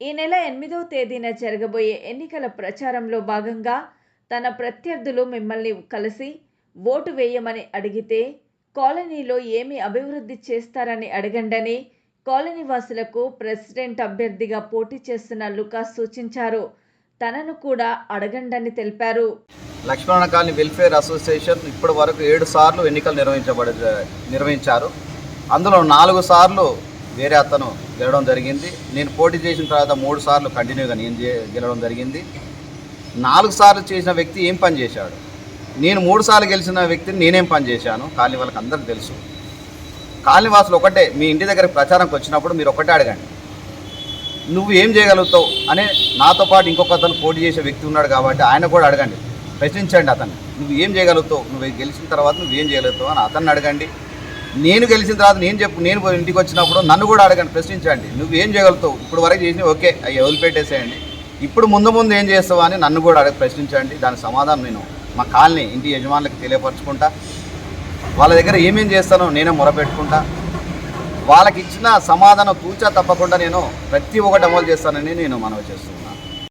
ఈ నెల ఎనిమిదవ తేదీన జరగబోయే ఎన్నికల ప్రచారంలో భాగంగా తన ప్రత్యర్థులు మిమ్మల్ని కలిసి ఓటు వేయమని అడిగితే కాలనీలో ఏమి అభివృద్ధి చేస్తారని అడగండని కాలనీ వాసులకు ప్రెసిడెంట్ అభ్యర్థిగా పోటీ చేస్తున్న లుకాస్ సూచించారు. తనను కూడా అడగండని తెలిపారు. లక్ష్మణ కాలనీ వెల్ఫేర్ అసోసియేషన్ ఇప్పటి వరకు ఏడు సార్లు ఎన్నికలు నిర్వహించబడి నిర్వహించారు. అందులో నాలుగు సార్లు వేరే అతను గెలవడం జరిగింది. నేను పోటీ చేసిన తర్వాత మూడు సార్లు కంటిన్యూగా నేను గెలవడం జరిగింది. నాలుగు సార్లు చేసిన వ్యక్తి ఏం పని చేశాడు? నేను మూడు సార్లు గెలిచిన వ్యక్తిని నేనేం పని చేశాను? కాలనీ వాళ్ళకి అందరికీ తెలుసు. కాలనీ వాసులు ఒకటే మీ ఇంటి దగ్గర ప్రచారంకి వచ్చినప్పుడు మీరు ఒకటే అడగండి. నువ్వు ఏం చేయగలుగుతావు? అనే నాతో పాటు ఇంకొక అతను పోటీ చేసే వ్యక్తి ఉన్నాడు కాబట్టి ఆయన కూడా అడగండి. ప్రశ్నించండి అతన్ని. నువ్వు ఏం చేయగలుగుతావు? నువ్వు గెలిచిన తర్వాత నువ్వు ఏం చేయగలుగుతావు అని అతన్ని అడగండి. నేను గెలిచిన తర్వాత నేను చెప్పు నేను ఇంటికి వచ్చినప్పుడు నన్ను కూడా అడగండి ప్రశ్నించండి. నువ్వు ఏం చేయగలుగుతావు? ఇప్పుడు వరకు చేసి ఓకే అవి వదిలిపెట్టేసేయండి. ఇప్పుడు ముందు ముందు ఏం చేస్తావు అని నన్ను కూడా అడగ ప్రశ్నించండి. దానికి సమాధానం నేను మా కాలనీ ఇంటి యజమానులకు తెలియపరచుకుంటా. వాళ్ళ దగ్గర ఏమేం చేస్తానో నేనే మొరపెట్టుకుంటా. వాళ్ళకి ఇచ్చిన సమాధానం తూచా తప్పకుండా నేను ప్రతి ఒక్కటి అమలు చేస్తానని నేను మనవి చేస్తున్నాను.